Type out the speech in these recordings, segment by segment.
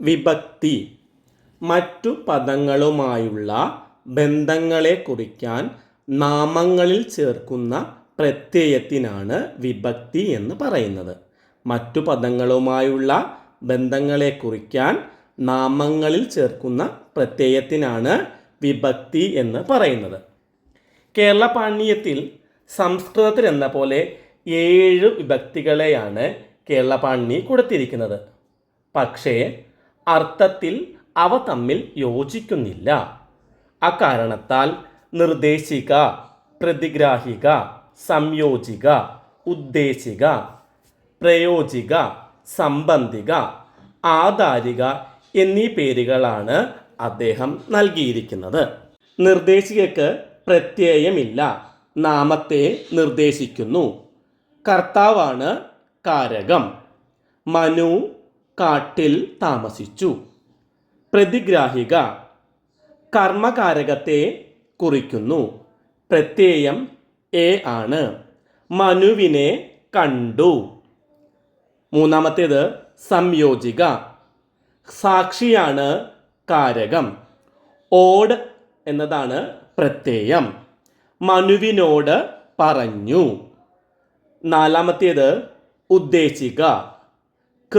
വിഭക്തി. മറ്റു പദങ്ങളുമായുള്ള ബന്ധങ്ങളെ കുറിക്കാൻ നാമങ്ങളിൽ ചേർക്കുന്ന പ്രത്യയത്തിനാണ് വിഭക്തി എന്ന് പറയുന്നത്. മറ്റു പദങ്ങളുമായുള്ള ബന്ധങ്ങളെ കുറിക്കാൻ നാമങ്ങളിൽ ചേർക്കുന്ന പ്രത്യയത്തിനാണ് വിഭക്തി എന്ന് പറയുന്നത്. കേരള പാണ്ഡ്യത്തിൽ സംസ്കൃതത്തിൽ എന്ന പോലെ ഏഴ് വിഭക്തികളെയാണ് കേരള പാണി കൊടുത്തിരിക്കുന്നത്. പക്ഷേ അർത്ഥത്തിൽ അവ തമ്മിൽ യോജിക്കുന്നില്ല. അക്കാരണത്താൽ നിർദ്ദേശിക പ്രതിഗ്രാഹിക സംയോജിക ഉദ്ദേശിക പ്രയോജിക സംബന്ധിക ആധാരിക എന്നീ പേരുകളാണ് അദ്ദേഹം നൽകിയിരിക്കുന്നത്. നിർദ്ദേശികക്ക് പ്രത്യയമില്ല. നാമത്തെ നിർദ്ദേശിക്കുന്നു. കർത്താവാണ് കാരകം. മനു കാട്ടിൽ താമസിച്ചു. പ്രതിഗ്രാഹിക കർമ്മകാരകത്തെ കുറിക്കുന്നു. പ്രത്യയം എ ആണ്. മനുവിനെ കണ്ടു. മൂന്നാമത്തേത് സംയോജിക. സാക്ഷിയാണ് കാരകം. ഓട് എന്നതാണ് പ്രത്യയം. മനുവിനോട് പറഞ്ഞു. നാലാമത്തേത് ഉദ്ദേശിക. ക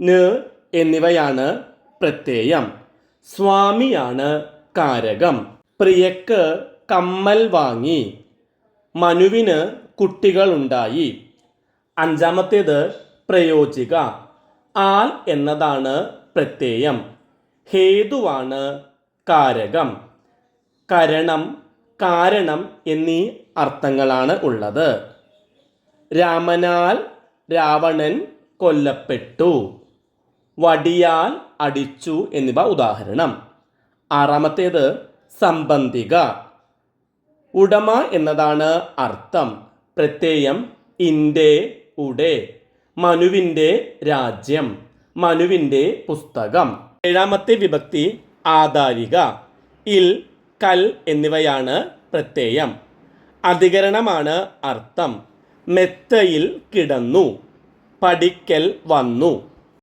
ന് എന്നിവയാണ് പ്രത്യയം. സ്വാമിയാണ് കാരകം. പ്രിയക്ക് കമ്മൽ വാങ്ങി. മനുവിന് കുട്ടികളുണ്ടായി. അഞ്ചാമത്തേത് പ്രയോജിക. ആൽ എന്നതാണ് പ്രത്യയം. ഹേതുവാണ് കാരകം. കരണം കാരണം എന്നീ അർത്ഥങ്ങളാണ് ഉള്ളത്. രാമനാൽ രാവണൻ കൊല്ലപ്പെട്ടു. വടിയാൽ അടിച്ചു എന്നിവ ഉദാഹരണം. ആറാമത്തേത് സംബന്ധിക. ഉടമ എന്നതാണ് അർത്ഥം. പ്രത്യയം ഇന്റെ ഉടെ. മനുവിന്റെ രാജ്യം. മനുവിന്റെ പുസ്തകം. ഏഴാമത്തെ വിഭക്തി ആധാരിക ഇൽ കൽ എന്നിവയാണ് പ്രത്യയം. അധികരണമാണ് അർത്ഥം. മെത്തയിൽ കിടന്നു. പഠിക്കൽ വന്നു.